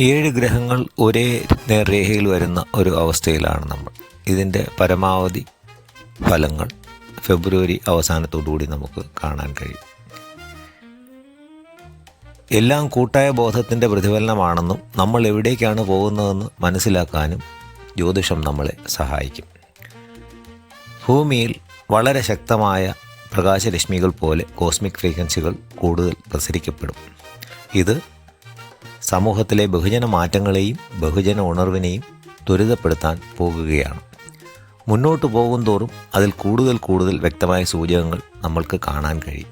ഏഴ് ഗ്രഹങ്ങൾ ഒരേ നേർരേഖയിൽ വരുന്ന ഒരു അവസ്ഥയിലാണ് നമ്മൾ. ഇതിന്റെ പരമാവധി ഫലങ്ങൾ ഫെബ്രുവരി അവസാനത്തോടുകൂടി നമുക്ക് കാണാൻ കഴിയും. എല്ലാം കൂട്ടായ ബോധത്തിന്റെ പ്രതിഫലനമാണെന്നും നമ്മൾ എവിടേക്കാണ് പോകുന്നതെന്ന് മനസ്സിലാക്കാനും ജ്യോതിഷം നമ്മളെ സഹായിക്കും. ഭൂമിയിൽ വളരെ ശക്തമായ പ്രകാശരശ്മികൾ പോലെ കോസ്മിക് ഫ്രീക്വൻസികൾ കൂടുതൽ പ്രസരിക്കപ്പെടും. ഇത് സമൂഹത്തിലെ ബഹുജന മാറ്റങ്ങളെയും ബഹുജന ഉണർവിനെയും ത്വരിതപ്പെടുത്താൻ പോകുകയാണ്. മുന്നോട്ട് പോകും തോറും അതിൽ കൂടുതൽ കൂടുതൽ വ്യക്തമായ സൂചകങ്ങൾ നമ്മൾക്ക് കാണാൻ കഴിയും.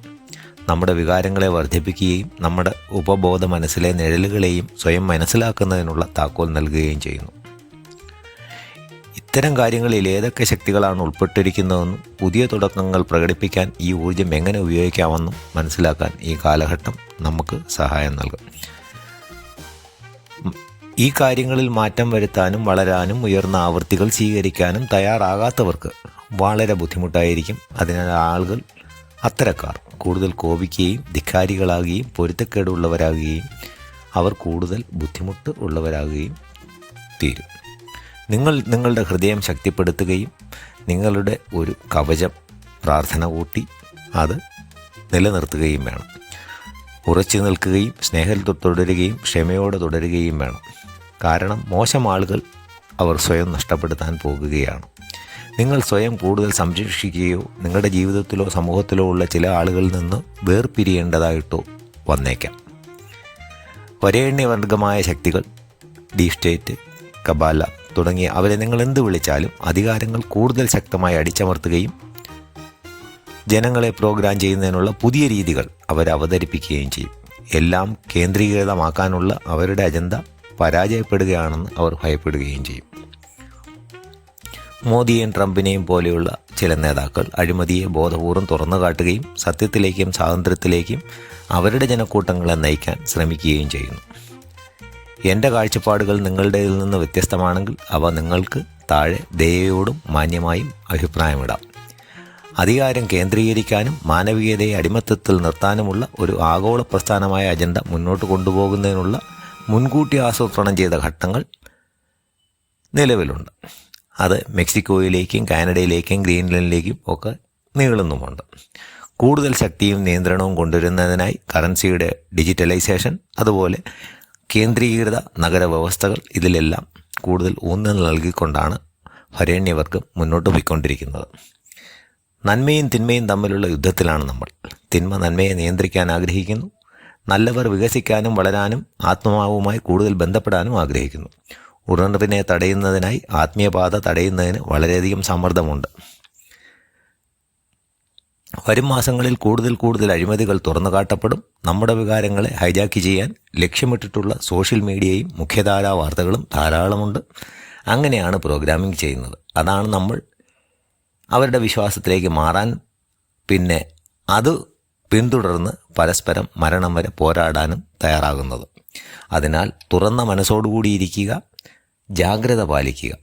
നമ്മുടെ വികാരങ്ങളെ വർദ്ധിപ്പിക്കുകയും നമ്മുടെ ഉപബോധ മനസ്സിലെ നിഴലുകളെയും സ്വയം മനസ്സിലാക്കുന്നതിനുള്ള താക്കോൽ നൽകുകയും ചെയ്യുന്നു. ഇത്തരം കാര്യങ്ങളിൽ ഏതൊക്കെ ശക്തികളാണ് ഉൾപ്പെട്ടിരിക്കുന്നതെന്നും പുതിയ തുടക്കങ്ങൾ പ്രകടിപ്പിക്കാൻ ഈ ഊർജം എങ്ങനെ ഉപയോഗിക്കാമെന്നും മനസ്സിലാക്കാൻ ഈ കാലഘട്ടം നമുക്ക് സഹായം നൽകും. ഈ കാര്യങ്ങളിൽ മാറ്റം വരുത്താനും വളരാനും ഉയർന്ന ആവൃത്തികൾ സ്വീകരിക്കാനും തയ്യാറാകാത്തവർക്ക് വളരെ ബുദ്ധിമുട്ടായിരിക്കും. അതിനാൽ ആളുകൾ അത്തരക്കാർ കൂടുതൽ കോപിക്കുകയും ധിക്കാരികളാകുകയും പൊരുത്തക്കേടുള്ളവരാകുകയും അവർ കൂടുതൽ ബുദ്ധിമുട്ട് ഉള്ളവരാകുകയും തീരും. നിങ്ങൾ നിങ്ങളുടെ ഹൃദയം ശക്തിപ്പെടുത്തുകയും നിങ്ങളുടെ ഒരു കവചം പ്രാർത്ഥന കൂട്ടി അത് നിലനിർത്തുകയും വേണം. ഉറച്ചു നിൽക്കുകയും സ്നേഹത്തിൽ തുടരുകയും ക്ഷമയോടെ തുടരുകയും വേണം. കാരണം മോശം ആളുകൾ അവർ സ്വയം നഷ്ടപ്പെടുത്താൻ പോകുകയാണ്. നിങ്ങൾ സ്വയം കൂടുതൽ സംരക്ഷിക്കുകയോ നിങ്ങളുടെ ജീവിതത്തിലോ സമൂഹത്തിലോ ഉള്ള ചില ആളുകളിൽ നിന്ന് വേർപിരിയേണ്ടതായിട്ടോ വന്നേക്കാം. വരേണ്യവർഗമായ ശക്തികൾ ഡി സ്റ്റേറ്റ് കബാല തുടങ്ങിയ അവരെ നിങ്ങൾ എന്ത് വിളിച്ചാലും അധികാരങ്ങൾ കൂടുതൽ ശക്തമായി അടിച്ചമർത്തുകയും ജനങ്ങളെ പ്രോഗ്രാം ചെയ്യുന്നതിനുള്ള പുതിയ രീതികൾ അവർ അവതരിപ്പിക്കുകയും ചെയ്യും. എല്ലാം കേന്ദ്രീകൃതമാക്കാനുള്ള അവരുടെ അജണ്ട പരാജയപ്പെടുകയാണെന്ന് അവർ ഭയപ്പെടുകയും ചെയ്യും. മോദിയെയും ട്രംപിനെയും പോലെയുള്ള ചില നേതാക്കൾ അഴിമതിയെ ബോധപൂർവം തുറന്നു കാട്ടുകയും സത്യത്തിലേക്കും സ്വാതന്ത്ര്യത്തിലേക്കും അവരുടെ ജനക്കൂട്ടങ്ങളെ നയിക്കാൻ ശ്രമിക്കുകയും ചെയ്യുന്നു. എന്റെ കാഴ്ചപ്പാടുകൾ നിങ്ങളുടേതിൽ നിന്ന് വ്യത്യസ്തമാണെങ്കിൽ അവ നിങ്ങൾക്ക് താഴെ ദയയോടും മാന്യമായും അഭിപ്രായമിടാം. അധികാരം കേന്ദ്രീകരിക്കാനും മാനവികതയെ അടിമത്തത്തിൽ നിർത്താനുമുള്ള ഒരു ആഗോള പ്രസ്ഥാനമായ അജണ്ട മുന്നോട്ട് കൊണ്ടുപോകുന്നതിനുള്ള മുൻകൂട്ടി ആസൂത്രണം ചെയ്ത ഘട്ടങ്ങൾ നിലവിലുണ്ട്. അത് മെക്സിക്കോയിലേക്കും കാനഡയിലേക്കും ഗ്രീൻലൻഡിലേക്കും ഒക്കെ നീളുന്നുമുണ്ട്. കൂടുതൽ ശക്തിയും നിയന്ത്രണവും കൊണ്ടുവരുന്നതിനായി കറൻസിയുടെ ഡിജിറ്റലൈസേഷൻ അതുപോലെ കേന്ദ്രീകൃത നഗരവ്യവസ്ഥകൾ ഇതിലെല്ലാം കൂടുതൽ ഊന്നൽ നൽകിക്കൊണ്ടാണ് ഹരേണ്യവർക്ക് മുന്നോട്ട് പോയിക്കൊണ്ടിരിക്കുന്നത്. നന്മയും തിന്മയും തമ്മിലുള്ള യുദ്ധത്തിലാണ് നമ്മൾ. തിന്മ നന്മയെ നിയന്ത്രിക്കാൻ ആഗ്രഹിക്കുന്നു. നല്ലവർ വികസിക്കാനും വളരാനും ആത്മാവുമായി കൂടുതൽ ബന്ധപ്പെടാനും ആഗ്രഹിക്കുന്നു. ഉണർവിനെ തടയുന്നതിനായി ആത്മീയപാത തടയുന്നതിന് വളരെയധികം സമ്മർദ്ദമുണ്ട്. വരും മാസങ്ങളിൽ കൂടുതൽ കൂടുതൽ അഴിമതികൾ തുറന്നു കാട്ടപ്പെടും. നമ്മുടെ വികാരങ്ങളെ ഹൈജാക്ക് ചെയ്യാൻ ലക്ഷ്യമിട്ടിട്ടുള്ള സോഷ്യൽ മീഡിയയും മുഖ്യധാരാ വാർത്തകളും ധാരാളമുണ്ട്. അങ്ങനെയാണ് പ്രോഗ്രാമിംഗ് ചെയ്യുന്നത്. അതാണ് നമ്മൾ അവരുടെ വിശ്വാസത്തിലേക്ക് മാറാൻ പിന്നെ അത് പിന്തുടർന്ന് പരസ്പരം മരണം വരെ പോരാടാനും തയ്യാറാകുന്നത്. അതിനാൽ തുറന്ന മനസ്സോടുകൂടി ഇരിക്കുക ജാഗ്രത പാലിക്കുക.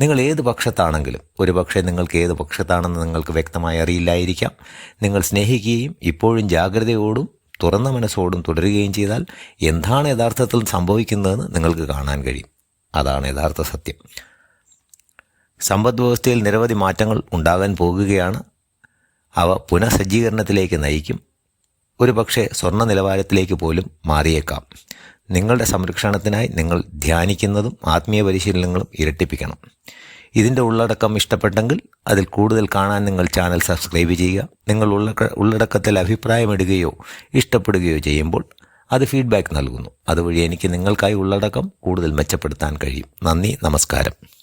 നിങ്ങൾ ഏത് പക്ഷത്താണെങ്കിലും ഒരു പക്ഷേ നിങ്ങൾക്ക് ഏത് പക്ഷത്താണെന്ന് നിങ്ങൾക്ക് വ്യക്തമായി അറിയില്ലായിരിക്കാം. നിങ്ങൾ സ്നേഹിക്കുകയും ഇപ്പോഴും ജാഗ്രതയോടും തുറന്ന മനസ്സോടും തുടരുകയും ചെയ്താൽ എന്താണ് യഥാർത്ഥത്തിൽ സംഭവിക്കുന്നതെന്ന് നിങ്ങൾക്ക് കാണാൻ കഴിയും. അതാണ് യഥാർത്ഥ സത്യം. സമ്പദ് വ്യവസ്ഥയിൽ നിരവധി മാറ്റങ്ങൾ ഉണ്ടാകാൻ പോകുകയാണ്. അവ പുനഃസജ്ജീകരണത്തിലേക്ക് നയിക്കും. ഒരു പക്ഷേ സ്വർണ നിലവാരത്തിലേക്ക് പോലും മാറിയേക്കാം. നിങ്ങളുടെ സംരക്ഷണത്തിനായി നിങ്ങൾ ധ്യാനിക്കുന്നതും ആത്മീയ പരിശീലനങ്ങളും ഇരട്ടിപ്പിക്കണം. ഇതിന്റെ ഉള്ളടക്കം ഇഷ്ടപ്പെട്ടെങ്കിൽ അതിൽ കൂടുതൽ കാണാൻ നിങ്ങൾ ചാനൽ സബ്സ്ക്രൈബ് ചെയ്യുക. നിങ്ങൾ ഉള്ളടക്ക ഉള്ളടക്കത്തിൽ അഭിപ്രായമിടുകയോ ഇഷ്ടപ്പെടുകയോ ചെയ്യുമ്പോൾ അത് ഫീഡ്ബാക്ക് നൽകുന്നു. അതുവഴി എനിക്ക് നിങ്ങൾക്കായി ഉള്ളടക്കം കൂടുതൽ മെച്ചപ്പെടുത്താൻ കഴിയും. നന്ദി നമസ്കാരം.